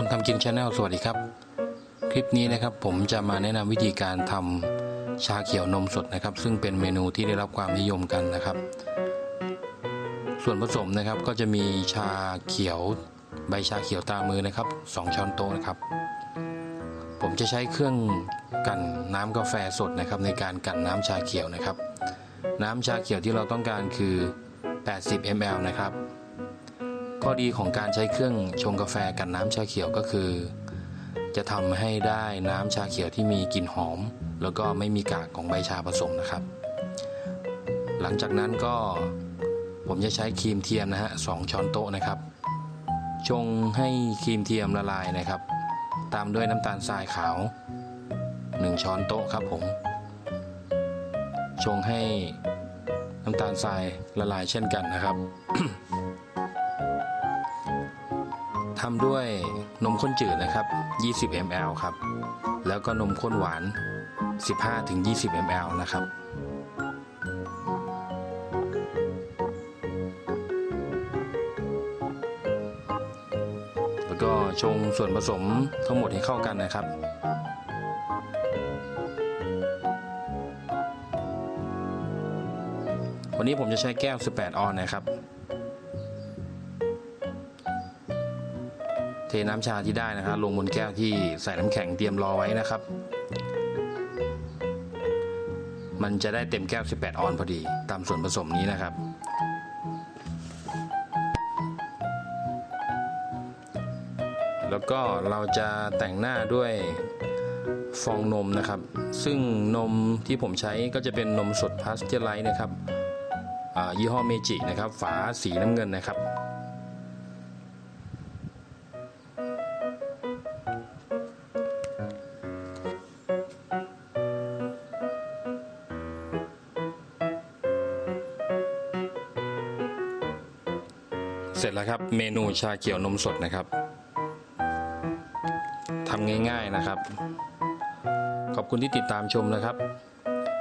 คนทำกินชาแนลสวัสดีครับ คลิปนี้นะครับผมจะมาแนะนำวิธีการทำชาเขียวนมสดนะครับ ซึ่งเป็นเมนูที่ได้รับความนิยมกันนะครับ ส่วนผสมนะครับก็จะมีชาเขียวใบชาเขียวตามือนะครับ 2 ช้อนโต๊ะนะครับ ผมจะใช้เครื่องกันน้ำกาแฟสดนะครับ ในการกันน้ำชาเขียวนะครับ น้ำชาเขียวที่เราต้องการคือ 80 ml นะครับ ข้อดีของการใช้เครื่องชงกาแฟกันน้ำชาเขียวก็คือ จะทำให้ได้น้ำชาเขียวที่มีกลิ่นหอม แล้วก็ไม่มีกากของใบชาผสมนะครับ หลังจากนั้นก็ผมจะใช้ครีมเทียมนะฮะสองช้อนโต๊ะนะครับ ชงให้ครีมเทียมละลายนะครับ ตามด้วยน้ำตาลทรายขาว 1 ช้อนโต๊ะครับผม ชงให้น้ำตาลทรายละลายเช่นกันนะครับ ทำด้วยนมข้นจืดนะครับ 20 ml ครับ แล้วก็นมข้นหวาน 15-20 ml นะครับแล้วก็ชงส่วนผสมทั้งหมดให้เข้ากันนะครับวันนี้ผมจะใช้แก้ว 18 ออนนะครับ เทน้ำชาที่ได้นะครับลงบนแก้วที่ใส่น้ำแข็งเตรียมรอไว้นะครับ มันจะได้เต็มแก้ว 18 ออนพอดี ตามส่วนผสมนี้นะครับ แล้วก็เราจะแต่งหน้าด้วยฟองนมนะครับ ซึ่งนมที่ผมใช้ก็จะเป็นนมสดพาสเจอร์ไลท์นะครับอ่ายี่ห้อเมจินะครับ ฝาสีน้ำเงินนะครับ เสร็จแล้วครับเมนูชาเขียวนมสดนะครับทำง่ายๆนะครับ ขอบคุณที่ติดตามชมนะครับ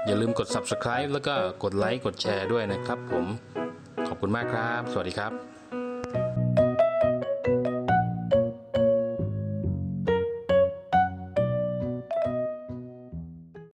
อย่าลืมกด subscribe แล้วก็กดไลค์กดแชร์ด้วยนะครับผม ขอบคุณมากครับ สวัสดีครับ